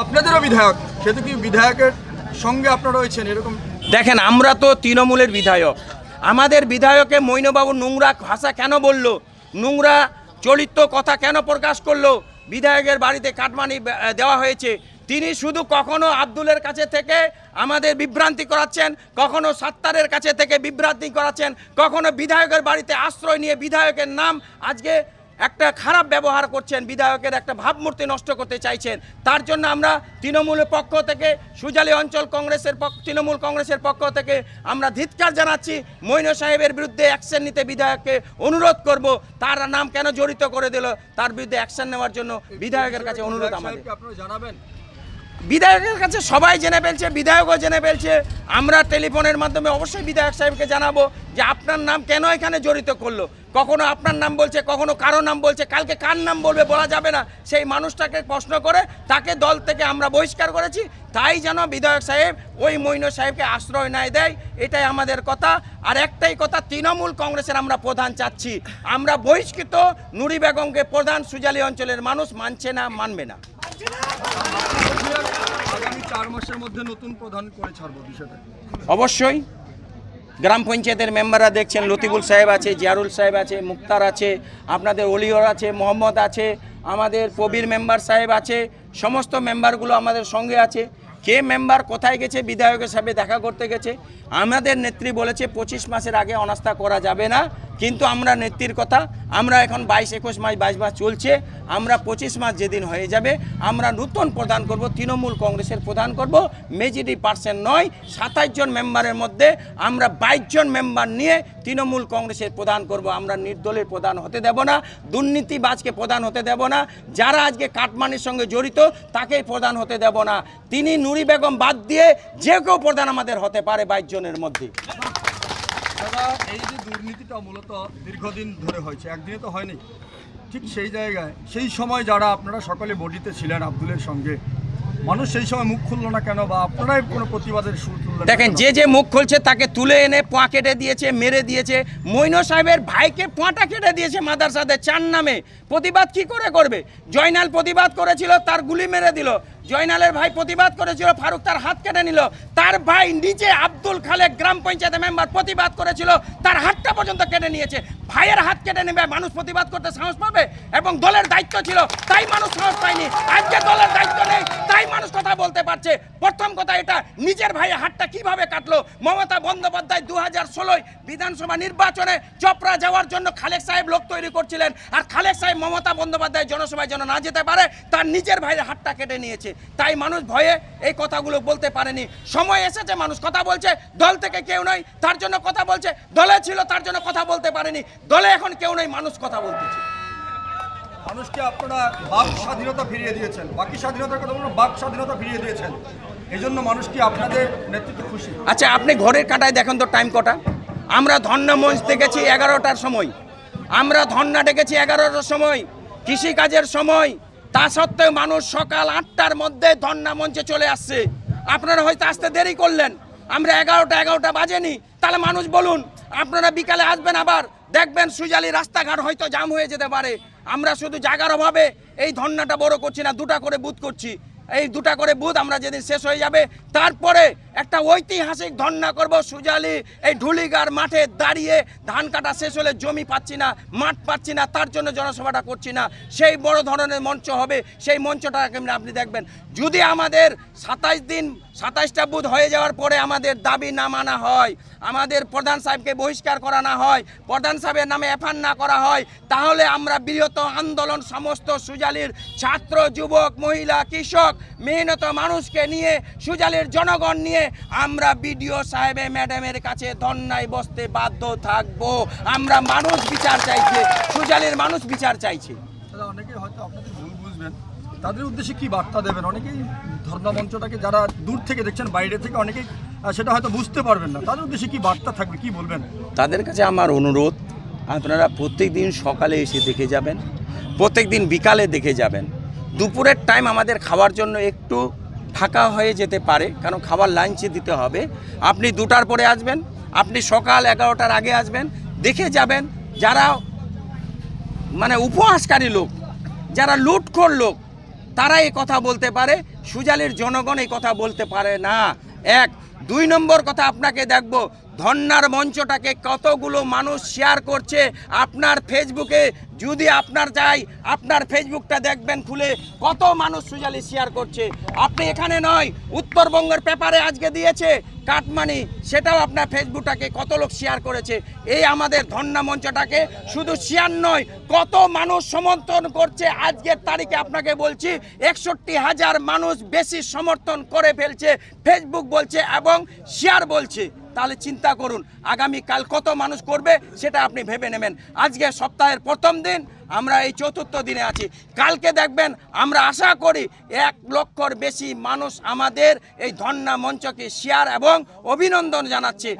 আপনাদেরও বিধায়ক সেহেতু কি বিধায়কের সঙ্গে আপনারা রয়েছেন এরকম? দেখেন, আমরা তো তৃণমূলের বিধায়ক। আমাদের বিধায়কে মৈনবাবু নোংরা ভাষা কেন বলল? নোংরা চরিত্র কথা কেন প্রকাশ করল? বিধায়কের বাড়িতে কাটমানি দেওয়া হয়েছে। তিনি শুধু কখনো আব্দুলের কাছে থেকে আমাদের বিভ্রান্তি করাচ্ছেন, কখনো সাত্তারের কাছে থেকে বিভ্রান্তি করাচ্ছেন, কখনো বিধায়কের বাড়িতে আশ্রয় নিয়ে বিধায়কের নাম আজকে একটা খারাপ ব্যবহার করছেন, বিধায়কের একটা ভাবমূর্তি নষ্ট করতে চাইছেন। তার জন্য আমরা তৃণমূলের পক্ষ থেকে, সুজালি অঞ্চল কংগ্রেসের পক্ষ, তৃণমূল কংগ্রেসের পক্ষ থেকে আমরা ধিৎকার জানাচ্ছি, মৈন সাহেবের বিরুদ্ধে অ্যাকশন নিতে বিধায়ককে অনুরোধ করব। তার নাম কেন জড়িত করে দিল? তার বিরুদ্ধে অ্যাকশন নেওয়ার জন্য বিধায়কের কাছে অনুরোধ আমাদের। জানাবেন? বিধায়কের কাছে সবাই জেনে ফেলছে, বিধায়কও জেনে ফেলছে। আমরা টেলিফোনের মাধ্যমে অবশ্যই বিধায়ক সাহেবকে জানাব যে আপনার নাম কেন এখানে জড়িত করল? কখনো আপনার নাম বলছে, কখনো কারও নাম বলছে, কালকে কার নাম বলবে বলা যাবে না। সেই মানুষটাকে প্রশ্ন করে তাকে দল থেকে আমরা বহিষ্কার করেছি। তাই যেন বিধায়ক সাহেব ওই মৈন সাহেবকে আশ্রয় নাই দেয়, এটাই আমাদের কথা। আর একটাই কথা, তৃণমূল কংগ্রেসের আমরা প্রধান চাচ্ছি। আমরা বহিষ্কৃত নুরি বেগমকে প্রধান সুজালি অঞ্চলের মানুষ মানছে না, মানবে না। মধ্যে নতুন প্রধান অবশ্যই। গ্রাম পঞ্চায়েতের মেম্বাররা দেখছেন, লতিফুল সাহেব আছে, জিয়ারুল সাহেব আছে, মুক্তার আছে, আপনাদের অলিয়র আছে, মোহাম্মদ আছে, আমাদের কবির মেম্বার সাহেব আছে, সমস্ত মেম্বারগুলো আমাদের সঙ্গে আছে। কে মেম্বার কোথায় গেছে, বিধায়কের সাথে দেখা করতে গেছে। আমাদের নেত্রী বলেছে, পঁচিশ মাসের আগে অনাস্থা করা যাবে না। কিন্তু আমরা নেত্রীর কথা, আমরা এখন বাইশ একুশ মাস বাইশ মাস চলছে, আমরা পঁচিশ মাস যেদিন হয়ে যাবে, আমরা নতুন প্রদান করব, তৃণমূল কংগ্রেসের প্রদান করব, মেজরিটি পার্সেন্ট নয়, সাতাইশ জন মেম্বারের মধ্যে আমরা বাইশ জন মেম্বার নিয়ে তৃণমূল কংগ্রেসের প্রদান করব, আমরা নির্দলের প্রধান হতে দেব না, দুর্নীতিবাজকে প্রধান হতে দেব না, যারা আজকে কাটমানির সঙ্গে জড়িত তাকেই প্রধান হতে দেব না, তিনি নুরি বেগম বাদ দিয়ে যে কেউ প্রধান আমাদের হতে পারে বাইশ জনের মধ্যে। দাদা এই যে দুর্নীতিটা মূলত দীর্ঘদিন ধরে হয়েছে একদিনে তো হয়নি ঠিক সেই জায়গায় সেই সময় যারা আপনারা সকলে বডিতে ছিলেন আব্দুলের সঙ্গে মানুষ সেই সময় মুখ খুললো না কেন বা আপনারাই কোনো প্রতিবাদের সুর তুললেন দেখেন যে যে মুখ খুলছে তাকে তুলে এনে পোয়া কেটে দিয়েছে মেরে দিয়েছে। মৈন সাহেবের ভাইকে পোয়াটা কেটে দিয়েছে মাদারসাদের চার নামে। প্রতিবাদ কি করে করবে? জয়নাল প্রতিবাদ করেছিল তার গুলি মেরে দিল। জয়নালের ভাই প্রতিবাদ করেছিল, ফারুক তার হাত কেটে নিল। তার ভাই নিজে আব্দুল খালেক গ্রাম পঞ্চায়েতের মেম্বার প্রতিবাদ করেছিল, তার হাতটা পর্যন্ত কেটে নিয়েছে। ভাইয়ের হাত কেটে নেবে, মানুষ প্রতিবাদ করতে সাহস পাবে? এবং দলের দায়িত্ব ছিল, তাই মানুষ সাহস পায়নি। আজকে দলের দায়িত্ব নেই, তাই মানুষ কথা বলতে পারছে, প্রথম কথা এটা, নিজের ভাইয়ের হাতটা কীভাবে কাটলো? মমতা বন্দ্যোপাধ্যায় দু হাজার ষোলোয় বিধানসভা নির্বাচনে চপড়া যাওয়ার জন্য খালেক সাহেব লোক তৈরি করছিলেন, আর খালেক সাহেব মমতা বন্দ্যোপাধ্যায় জনসভায় যেন না যেতে পারে, তার নিজের ভাইয়ের হাতটা কেটে নিয়েছে। তাই মানুষ ভয়ে এই কথাগুলো বলতে পারেনি। সময় এসেছে, মানুষ কথা বলছে, দল থেকে কেউ নয়, তার জন্য কথা বলছে, দলে ছিল, তার জন্য কথা বলতে পারেনি। দলে এখন কেউ নেই মানুষ কথা বলতেছে। মানুষকে আপনারা বাক স্বাধীনতা ফিরিয়ে দিয়েছেন। বাকি স্বাধীনতার কথা বলুন, বাক স্বাধীনতা ফিরিয়ে দিয়েছেন। এই জন্য মানুষ কি আপনাদের নেতৃত্বে খুশি। আচ্ছা আপনি ঘরের কাটায় দেখেন তো টাইম কটা। আমরা ধর্ণা মঞ্চ দেখেছি এগারোটার সময়। আমরা ধর্ণা ডেকেছি এগারোটার সময়। কৃষিকাজের সময়। তা সত্ত্বেও মানুষ সকাল আটটার মধ্যে ধর্ণা মঞ্চে চলে আসছে। আপনারা হয়তো আসতে দেরি করলেন। আমরা এগারোটা এগারোটা বাজেনি। তাহলে মানুষ বলুন, আপনারা বিকালে আসবেন আবার? দেখবেন সুজালি রাস্তাঘাট হয়তো জাম হয়ে যেতে পারে। আমরা শুধু জায়গার অভাবে এই ধর্নাটা বড় করছি না, দুটা করে বুথ করছি। এই দুটা করে বুথ আমরা যেদিন শেষ হয়ে যাবে, তারপরে একটা ঐতিহাসিক ধর্ণা করব সুজালি। এই ঢুলিগার মাঠে দাঁড়িয়ে ধান কাটা শেষ হলে জমি পাচ্ছি না, মাঠ পাচ্ছি না, তার জন্য জনসভাটা করছি না। সেই বড় ধরনের মঞ্চ হবে, সেই মঞ্চটা আপনি দেখবেন। যদি আমাদের সাতাইশ দিন সাতাইশটা বুথ হয়ে যাওয়ার পরে আমাদের দাবি না মানা হয়, আমাদের প্রধান সাহেবকে বহিষ্কার করা না হয়, প্রধান সাহেবের নামে এফআর না করা হয়, তাহলে আমরা বৃহত আন্দোলন, সমস্ত সুজালির ছাত্র, যুবক, মহিলা, কৃষক, মেহনত মানুষকে নিয়ে, সুজালির জনগণ নিয়ে আমরা বিডিও সাহেবে, ম্যাডামের কাছে ধর্নায় বসতে বাধ্য থাকব। আমরা মানুষ বিচার চাইছে, সুজালির মানুষ বিচার চাইছে দাদা অনেকেই হয়তো আপনাদের ভুল বুঝবেন তাদের উদ্দেশ্যে কি বার্তা দেবেন? অনেকেই ধর্ণা মঞ্চটাকে যারা দূর থেকে দেখছেন, বাইরে থেকে অনেকেই সেটা হয়তো বুঝতে পারবেন না। তাদের উদ্দেশ্যে কি বার্তা থাকবে? কি বলবেন? তাদের কাছে আমার অনুরোধ, আপনারা প্রত্যেক দিন সকালে এসে দেখে যাবেন প্রত্যেক দিন বিকালে দেখে যাবেন। দুপুরের টাইম আমাদের খাওয়ার জন্য একটু ফাঁকা হয়ে যেতে পারে, কারণ খাবার লাঞ্চে দিতে হবে। আপনি দুটার পরে আসবেন, আপনি সকাল এগারোটার আগে আসবেন, দেখে যাবেন। যারা মানে উপহাসকারী লোক, যারা লুটখোর লোক তারা এই কথা বলতে পারে, সুজালির জনগণ এই কথা বলতে পারে না। এক, দুই নম্বর কথা আপনাকে দেখব ধন্যার মঞ্চটাকে কতগুলো মানুষ শেয়ার করছে আপনার ফেসবুকে, যদি আপনার চাই আপনার ফেসবুকটা দেখবেন খুলে কত মানুষ সুজালি শেয়ার করছে। আপনি এখানে নয়, উত্তরবঙ্গের পেপারে আজকে দিয়েছে কাটমানি, সেটাও আপনার ফেসবুকটাকে কত লোক শেয়ার করেছে, এই আমাদের ধন্যা মঞ্চটাকে শুধু শেয়ার নয়, কত মানুষ সমর্থন করছে, আজকের তারিখে আপনাকে বলছি, একষট্টি হাজার মানুষ বেশি সমর্থন করে ফেলছে ফেসবুক বলছে এবং শেয়ার বলছে। তাহলে চিন্তা করুন আগামী কাল কত মানুষ করবে, সেটা আপনি ভেবে নেবেন। আজকে সপ্তাহের প্রথম দিন আমরা এই চতুর্থ দিনে আছি। কালকে দেখবেন, আমরা আশা করি এক লক্ষর বেশি মানুষ আমাদের এই ধর্ণা মঞ্চকে শেয়ার এবং অভিনন্দন জানাচ্ছে।